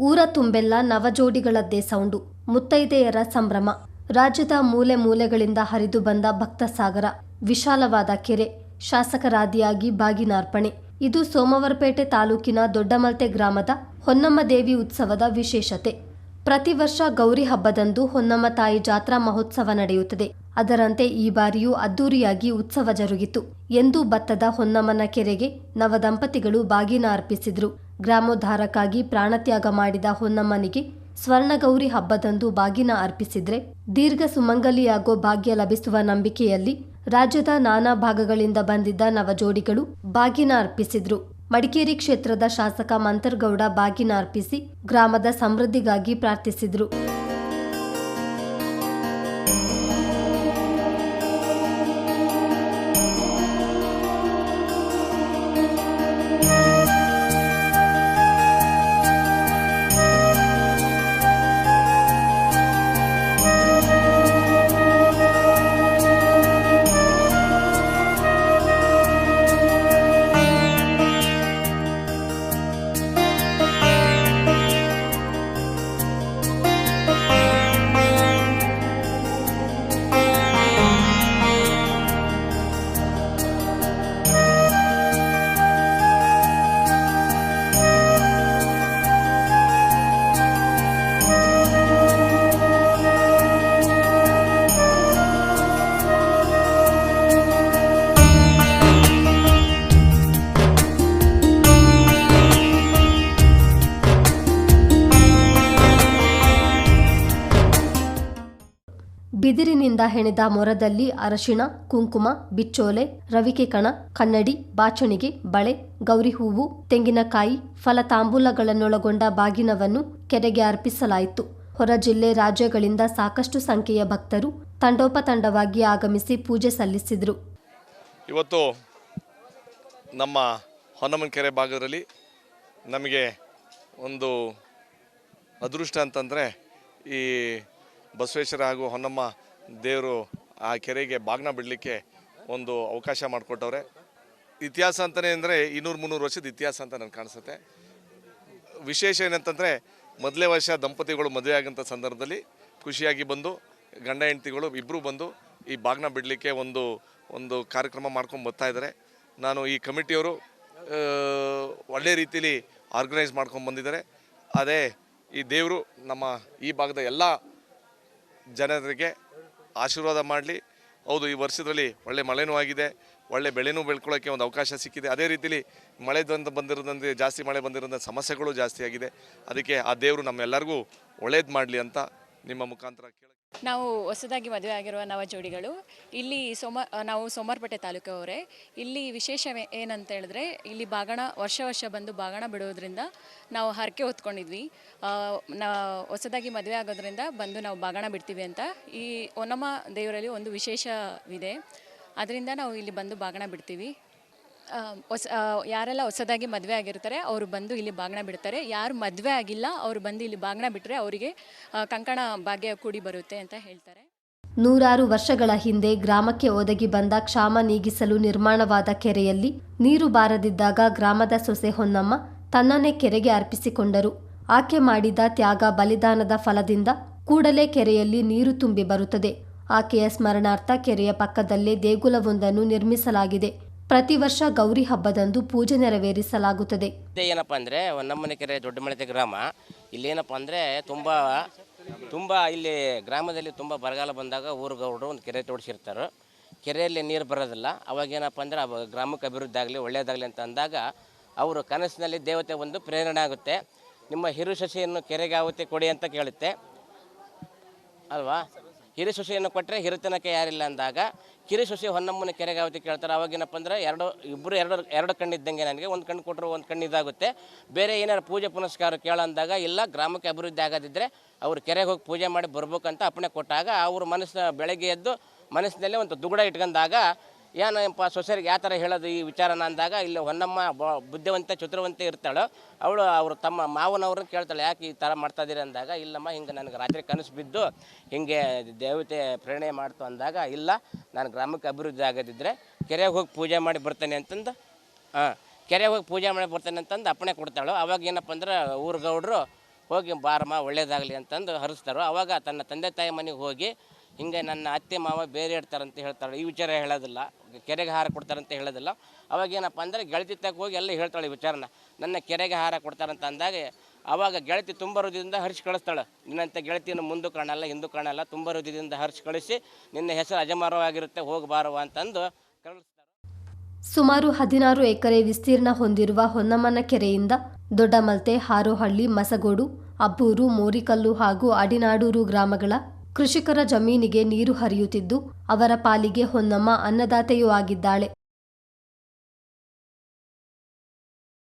ಊರ ತುಂಬೆಲ್ಲ ನವಜೋಡಿಗಳದ್ದೇ ಸೌಂಡು, ಮುತ್ತೈದೆಯರ ಸಂಭ್ರಮ. ರಾಜ್ಯದ ಮೂಲೆ ಮೂಲೆಗಳಿಂದ ಹರಿದು ಬಂದ ಭಕ್ತ ಸಾಗರ, ವಿಶಾಲವಾದ ಕೆರೆ, ಶಾಸಕರಾದಿಯಾಗಿ ಬಾಗಿನಾರ್ಪಣೆ ಇದು ಸೋಮವಾರಪೇಟೆ ತಾಲೂಕಿನ ದೊಡ್ಡಮಲ್ತೆ ಗ್ರಾಮದ ಹೊನ್ನಮ್ಮ ದೇವಿ ಉತ್ಸವದ ವಿಶೇಷತೆ. ಪ್ರತಿ ವರ್ಷ ಗೌರಿ ಹಬ್ಬದಂದು ಹೊನ್ನಮ್ಮ ತಾಯಿ ಜಾತ್ರಾ ಮಹೋತ್ಸವ ನಡೆಯುತ್ತದೆ. ಅದರಂತೆ ಈ ಬಾರಿಯೂ ಅದ್ದೂರಿಯಾಗಿ ಉತ್ಸವ ಜರುಗಿತು. ಎಂದು ಭತ್ತದ ಹೊನ್ನಮ್ಮನ ಕೆರೆಗೆ ನವದಂಪತಿಗಳು ಬಾಗಿನ ಅರ್ಪಿಸಿದ್ರು. ಗ್ರಾಮೋದ್ಧಾರಕ್ಕಾಗಿ ಪ್ರಾಣತ್ಯಾಗ ಮಾಡಿದ ಹೊನ್ನಮ್ಮನಿಗೆ ಸ್ವರ್ಣಗೌರಿ ಹಬ್ಬದಂದು ಬಾಗಿನ ಅರ್ಪಿಸಿದ್ರೆ ದೀರ್ಘ ಸುಮಂಗಲಿಯಾಗೋ ಭಾಗ್ಯ ಲಭಿಸುವ ನಂಬಿಕೆಯಲ್ಲಿ ರಾಜ್ಯದ ನಾನಾ ಭಾಗಗಳಿಂದ ಬಂದಿದ್ದ ನವಜೋಡಿಗಳು ಬಾಗಿನ ಅರ್ಪಿಸಿದ್ರು. ಮಡಿಕೇರಿ ಕ್ಷೇತ್ರದ ಶಾಸಕ ಮಂತರ್ಗೌಡ ಬಾಗಿನ ಅರ್ಪಿಸಿ ಗ್ರಾಮದ ಸಮೃದ್ಧಿಗಾಗಿ ಪ್ರಾರ್ಥಿಸಿದ್ರು. ಬಿದಿರಿನಿಂದ ಹೆಣೆದ ಮೊರದಲ್ಲಿ ಅರಶಿಣ, ಕುಂಕುಮ, ಬಿಚ್ಚೋಲೆ ರವಿಕೆ ಕಣ ಕನ್ನಡಿ, ಬಾಚಣಿಗೆ, ಬಳೆ ಗೌರಿ ಹೂವು ತೆಂಗಿನಕಾಯಿ ಫಲ ತಾಂಬೂಲಗಳನ್ನೊಳಗೊಂಡ ಬಾಗಿನವನ್ನು ಕೆರೆಗೆ ಅರ್ಪಿಸಲಾಯಿತು. ಹೊರ ಜಿಲ್ಲೆ ರಾಜ್ಯಗಳಿಂದ ಸಾಕಷ್ಟು ಸಂಖ್ಯೆಯ ಭಕ್ತರು ತಂಡೋಪತಂಡವಾಗಿ ಆಗಮಿಸಿ ಪೂಜೆ ಸಲ್ಲಿಸಿದರು. ಇವತ್ತು ನಮ್ಮ ಹೊನ್ನಮ್ಮನ ಕೆರೆ ಭಾಗದಲ್ಲಿ ನಮಗೆ ಒಂದು ಅದೃಷ್ಟ ಅಂತಂದರೆ ಈ ಬಸವೇಶ್ವರ ಹಾಗೂ ಹೊನ್ನಮ್ಮ ದೇವರು ಆ ಕೆರೆಗೆ ಬಾಗ್ನ ಬಿಡಲಿಕ್ಕೆ ಒಂದು ಅವಕಾಶ ಮಾಡಿಕೊಟ್ಟವ್ರೆ. ಇತಿಹಾಸ ಅಂತಲೇ ಅಂದರೆ ಇನ್ನೂರು ಮುನ್ನೂರು ವರ್ಷದ ಇತಿಹಾಸ ಅಂತ ನನಗೆ ಕಾಣಿಸುತ್ತೆ. ವಿಶೇಷ ಏನಂತಂದರೆ ಮೊದಲೇ ವರ್ಷ ದಂಪತಿಗಳು ಮದುವೆ ಆಗಂಥ ಸಂದರ್ಭದಲ್ಲಿ ಖುಷಿಯಾಗಿ ಬಂದು, ಗಂಡ ಹೆಂಡತಿಗಳು ಇಬ್ಬರು ಬಂದು ಈ ಬಾಗ್ನ ಬಿಡಲಿಕ್ಕೆ ಒಂದು ಒಂದು ಕಾರ್ಯಕ್ರಮ ಮಾಡ್ಕೊಂಡು ಬರ್ತಾ ಇದ್ದಾರೆ ನಾನು ಈ ಕಮಿಟಿಯವರು ಒಳ್ಳೆ ರೀತಿಯಲ್ಲಿ ಆರ್ಗನೈಸ್ ಮಾಡ್ಕೊಂಡು ಬಂದಿದ್ದಾರೆ ಅದೇ ಈ ದೇವರು ನಮ್ಮ ಈ ಭಾಗದ ಎಲ್ಲ ಜನರಿಗೆ ಆಶೀರ್ವಾದ ಮಾಡಲಿ. ಹೌದು, ಈ ವರ್ಷದಲ್ಲಿ ಒಳ್ಳೆ ಮಳೆನೂ ಆಗಿದೆ. ಒಳ್ಳೆ ಬೆಳೆನೂ ಬೆಳ್ಕೊಳ್ಳೋಕ್ಕೆ ಒಂದು ಅವಕಾಶ ಸಿಕ್ಕಿದೆ. ಅದೇ ರೀತಿಲಿ ಮಳೆ ಬಂದು ಬಂದಿರೋದಂದರೆ, ಜಾಸ್ತಿ ಮಳೆ ಬಂದಿರೋದಂಥ ಸಮಸ್ಯೆಗಳು ಜಾಸ್ತಿ ಆಗಿದೆ. ಅದಕ್ಕೆ ಆ ದೇವರು ನಮ್ಮೆಲ್ಲರಿಗೂ ಒಳ್ಳೇದು ಮಾಡಲಿ ಅಂತ ನಿಮ್ಮ ಮುಖಾಂತರ ನಾವು ಹೊಸದಾಗಿ ಮದುವೆ ಆಗಿರುವ ನವ ಜೋಡಿಗಳು ಇಲ್ಲಿ ಸೋಮ ನಾವು ಸೋಮಾರ್ಪೇಟೆ ತಾಲೂಕವರೇ. ಇಲ್ಲಿ ವಿಶೇಷ ಏನಂತ ಹೇಳಿದ್ರೆ, ಇಲ್ಲಿ ಬಾಗಣ, ವರ್ಷ ವರ್ಷ ಬಂದು ಬಾಗಣ ಬಿಡೋದ್ರಿಂದ ನಾವು ಹರಕೆ ಹೊತ್ಕೊಂಡಿದ್ವಿ. ನಾ, ಹೊಸದಾಗಿ ಮದುವೆ ಆಗೋದ್ರಿಂದ ಬಂದು ನಾವು ಬಾಗಣ ಬಿಡ್ತೀವಿ ಅಂತ ಈ ಒನಮ್ಮ ದೇವರಲ್ಲಿ ಒಂದು ವಿಶೇಷವಿದೆ. ಅದರಿಂದ ನಾವು ಇಲ್ಲಿ ಬಂದು ಬಾಗಣ ಬಿಡ್ತೀವಿ. ಹೊಸ ಯಾರೆಲ್ಲ ಹೊಸದಾಗಿ ಮದುವೆ ಆಗಿರ್ತಾರೆ, ಅವರು ಬಂದು ಇಲ್ಲಿ ಬಾಗ್ನ ಬಿಡ್ತಾರೆ. ಯಾರು ಮದುವೆ ಆಗಿಲ್ಲ, ಅವರು ಬಂದು ಇಲ್ಲಿ ಬಾಗಿನ ಬಿಟ್ಟರೆ ಅವರಿಗೆ ಕಂಕಣ ಭಾಗ್ಯ ಕೂಡಿ ಬರುತ್ತೆ ಅಂತ ಹೇಳ್ತಾರೆ. ನೂರಾರು ವರ್ಷಗಳ ಹಿಂದೆ ಗ್ರಾಮಕ್ಕೆ ಒದಗಿ ಬಂದ ಕ್ಷಾಮ ನೀಗಿಸಲು ನಿರ್ಮಾಣವಾದ ಕೆರೆಯಲ್ಲಿ ನೀರು ಬಾರದಿದ್ದಾಗ ಗ್ರಾಮದ ಸೊಸೆ ಹೊನ್ನಮ್ಮ ತನ್ನನ್ನೇ ಕೆರೆಗೆ ಅರ್ಪಿಸಿಕೊಂಡರು. ಆಕೆ ಮಾಡಿದ ತ್ಯಾಗ ಬಲಿದಾನದ ಫಲದಿಂದ ಕೂಡಲೇ ಕೆರೆಯಲ್ಲಿ ನೀರು ತುಂಬಿ ಬರುತ್ತದೆ. ಆಕೆಯ ಸ್ಮರಣಾರ್ಥ ಕೆರೆಯ ಪಕ್ಕದಲ್ಲೇ ದೇಗುಲವೊಂದನ್ನು ನಿರ್ಮಿಸಲಾಗಿದೆ. ಪ್ರತಿ ವರ್ಷ ಗೌರಿ ಹಬ್ಬದಂದು ಪೂಜೆ ನೆರವೇರಿಸಲಾಗುತ್ತದೆ. ಏನಪ್ಪ ಅಂದರೆ ಹೊನ್ನಮ್ಮನ ಕೆರೆ, ದೊಡ್ಡ ಮಳತೆ ಗ್ರಾಮ ಇಲ್ಲೇನಪ್ಪ ಅಂದರೆ ತುಂಬ ತುಂಬ ಇಲ್ಲಿ ಗ್ರಾಮದಲ್ಲಿ ತುಂಬ ಬರಗಾಲ ಬಂದಾಗ ಊರು ಗೌಡರು ಒಂದು ಕೆರೆ ತೋಡಿಸಿರ್ತಾರೆ. ಕೆರೆಯಲ್ಲಿ ನೀರು ಬರೋದಿಲ್ಲ. ಅವಾಗ ಏನಪ್ಪ ಅಂದರೆ ಗ್ರಾಮಕ್ಕೆ ಅಭಿವೃದ್ಧಿ ಆಗಲಿ ಒಳ್ಳೆಯದಾಗಲಿ ಅಂತ ಅಂದಾಗ ಅವರು ಕನಸಿನಲ್ಲಿ ದೇವತೆ ಒಂದು ಪ್ರೇರಣೆ ಆಗುತ್ತೆ. ನಿಮ್ಮ ಹಿರು ಸಸಿಯನ್ನು ಕೆರೆಗೆ ಆವತ್ತೆ ಕೊಡಿ ಅಂತ ಕೇಳುತ್ತೆ. ಅಲ್ವಾ? ಹಿರಿ ಸೊಸೆಯನ್ನು ಕೊಟ್ಟರೆ ಹಿರಿತನಕ್ಕೆ ಯಾರಿಲ್ಲ ಅಂದಾಗ ಕಿರಿ ಸೊಸೆ ಹೊನ್ನಮ್ಮನ ಕೆರೆಗೆ ಅವತ್ತಿ ಕೇಳ್ತಾರೆ ಅವಾಗೇನಪ್ಪ ಅಂದ್ರೆ ಎರಡು ಇಬ್ಬರು ಎರಡು ಎರಡು ಕಣ್ಣಿದ್ದಂಗೆ ನನಗೆ. ಒಂದು ಕಣ್ಣು ಕೊಟ್ಟರು ಒಂದು ಕಣ್ಣು ಇದಾಗುತ್ತೆ. ಬೇರೆ ಏನಾರು ಪೂಜೆ ಪುನಸ್ಕಾರ ಕೇಳಂದಾಗ ಇಲ್ಲ, ಗ್ರಾಮಕ್ಕೆ ಅಭಿವೃದ್ಧಿ ಆಗದಿದ್ದರೆ ಅವರು ಕೆರೆಗೆ ಹೋಗಿ ಪೂಜೆ ಮಾಡಿ ಬರ್ಬೇಕಂತ ಅಪ್ಪಣೆ ಕೊಟ್ಟಾಗ ಅವ್ರ ಮನಸ್ಸಿನ ಬೆಳಗ್ಗೆ ಎದ್ದು ಮನಸ್ಸಿನಲ್ಲೇ ಒಂದು ದುಗುಡ ಇಟ್ಕೊಂಡಾಗ ಏನಪ್ಪ ಸೊಸೆರಿಗೆ ಯಾವ ಥರ ಹೇಳೋದು ಈ ವಿಚಾರನ ಅಂದಾಗ ಇಲ್ಲಿ ಹೊನ್ನಮ್ಮ ಬ ಬುದ್ಧಿವಂತ ಚತುರವಂತೆ ಇರ್ತಾಳೆ. ಅವಳು ಅವರು ತಮ್ಮ ಮಾವನವ್ರನ್ನ ಕೇಳ್ತಾಳೆ, ಯಾಕೆ ಈ ಥರ ಮಾಡ್ತಾ ಇದೀರಿ ಅಂದಾಗ, ಇಲ್ಲಮ್ಮ, ಹಿಂಗೆ ನನಗೆ ರಾತ್ರಿ ಕನಸು ಬಿದ್ದು ಹಿಂಗೆ ದೇವತೆ ಪ್ರೇರಣೆ ಮಾಡ್ತು ಅಂದಾಗ, ಇಲ್ಲ, ನಾನು ಗ್ರಾಮಕ್ಕೆ ಅಭಿವೃದ್ಧಿ ಆಗದಿದ್ದರೆ ಕೆರೆಗೆ ಹೋಗಿ ಪೂಜೆ ಮಾಡಿ ಬರ್ತೇನೆ ಅಂತಂದು ಹಾಂ ಕೆರೆಗೆ ಹೋಗಿ ಪೂಜೆ ಮಾಡಿ ಬರ್ತೇನೆ ಅಂತಂದು ಅಪ್ಪಣೆ ಕೊಡ್ತಾಳು. ಅವಾಗ ಏನಪ್ಪ ಅಂದ್ರೆ ಊರು ಗೌಡ್ರು ಹೋಗಿ, ಬಾರಮ್ಮ, ಒಳ್ಳೇದಾಗಲಿ ಅಂತಂದು ಹರಿಸ್ತಾರೋ. ಅವಾಗ ತನ್ನ ತಂದೆ ತಾಯಿ ಮನೆಗೆ ಹೋಗಿ ಹಿಂಗೆ ನನ್ನ ಅತ್ತೆ ಮಾವ ಬೇರೆ ಇಡ್ತಾರಂತ ಹೇಳ್ತಾಳೆ. ಈ ವಿಚಾರ ಹೇಳೋದಿಲ್ಲ. ಕೆರೆಗೆ ಹಾರ ಕೊಡ್ತಾರಂತ ಹೇಳೋದಿಲ್ಲ. ಅವಾಗ ಏನಪ್ಪ ಅಂದರೆ ಗೆಳತಿ ತಗ ಹೋಗಿ ಎಲ್ಲ ಹೇಳ್ತಾಳೆ ಈ ವಿಚಾರನ. ನನ್ನ ಕೆರೆಗೆ ಹಾರ ಕೊಡ್ತಾರಂತ ಅಂದಾಗ ಅವಾಗ ಗೆಳತಿ ತುಂಬ ಹೃದಯದಿಂದ ಹರಿಸಿ ಕಳಿಸ್ತಾಳೆ. ನಿನ್ನಂಥ ಗೆಳತಿಯನ್ನು ಮುಂದೆ ಕಾಣಲ್ಲ, ಹಿಂದೂ ಕಾಣಲ್ಲ. ತುಂಬ ಹೃದಯದಿಂದ ಹರಿಸಿ ಕಳಿಸಿ ನಿನ್ನ ಹೆಸರು ಅಜಮಾರವಾಗಿರುತ್ತೆ ಹೋಗಬಾರವ ಅಂತಂದು ಕಳಿಸ್ತಾರೆ ಸುಮಾರು ಹದಿನಾರು ಎಕರೆ ವಿಸ್ತೀರ್ಣ ಹೊಂದಿರುವ ಹೊನ್ನಮ್ಮನ ಕೆರೆಯಿಂದ ದೊಡ್ಡಮಲ್ತೆ, ಹಾರೋಹಳ್ಳಿ, ಮಸಗೋಡು, ಅಬ್ಬೂರು, ಮೋರಿಕಲ್ಲು ಹಾಗೂ ಅಡಿನಾಡೂರು ಗ್ರಾಮಗಳ ಕೃಷಿಕರ ಜಮೀನಿಗೆ ನೀರು ಹರಿಯುತ್ತಿದ್ದು ಅವರ ಪಾಲಿಗೆ ಹೊನ್ನಮ್ಮ ಅನ್ನದಾತೆಯೂ ಆಗಿದ್ದಾಳೆ.